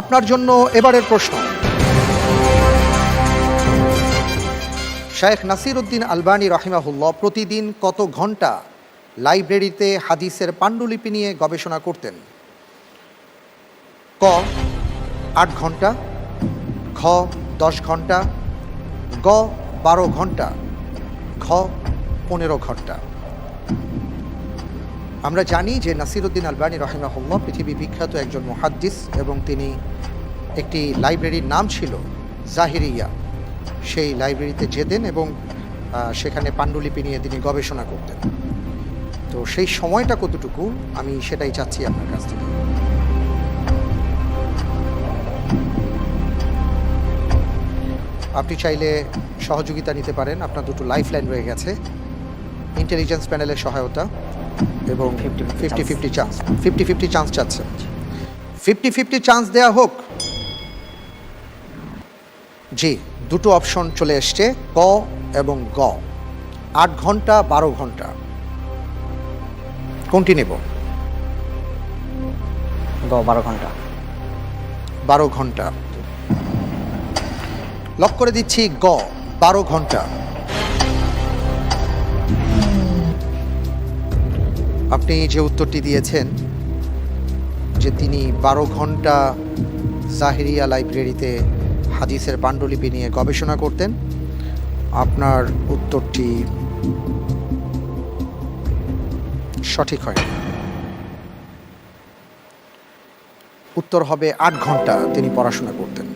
আপনার জন্য এবারের প্রশ্ন। শেখ নাসির উদ্দিন আলবানী রাহিমাহুল্লাহ প্রতিদিন কত ঘণ্টা লাইব্রেরিতে হাদিসের পাণ্ডুলিপি নিয়ে গবেষণা করতেন? ক, আট ঘণ্টা খ দশ ঘণ্টা, গ, বারো ঘণ্টা, ঘ, পনেরো ঘণ্টা। আমরা জানি যে নাসিরুদ্দিন আলবানী রহিমাহুল্লাহ পৃথিবী বিখ্যাত একজন মুহাদ্দিস এবং তিনি একটি লাইব্রেরির নাম ছিল জাহিরিয়া। সেই লাইব্রেরিতে যেতেন এবং সেখানে পাণ্ডুলিপি নিয়ে তিনি গবেষণা করতেন। তো সেই সময়টা কতটুকু? আমি সেটাই চাচ্ছি আপনার কাছ থেকে। আপনি চাইলে সহযোগিতা নিতে পারেন। আপনার দুটো লাইফ লাইন রয়ে গেছে। ইন্টেলিজেন্স প্যানেলের সহায়তা। এবং fifty fifty chance fifty fifty chance চাচ্ছে ফিফটি ফিফটি চান্স দেওয়া হোক। জি দুটো অপশন চলে এসছে ক এবং গ। আট ঘণ্টা বারো ঘণ্টা। কোনটি নেব? গ বারো ঘণ্টা। বারো ঘণ্টা। লক করে দিচ্ছি গ বারো ঘণ্টা। আপনি যে উত্তরটি দিয়েছেন, যে তিনি বারো ঘণ্টা জাহিরিয়া লাইব্রেরিতে হাদিসের পাণ্ডুলিপি নিয়ে গবেষণা করতেন, আপনার উত্তরটি সঠিক হয় উত্তর হবে আট ঘণ্টা তিনি পড়াশোনা করতেন।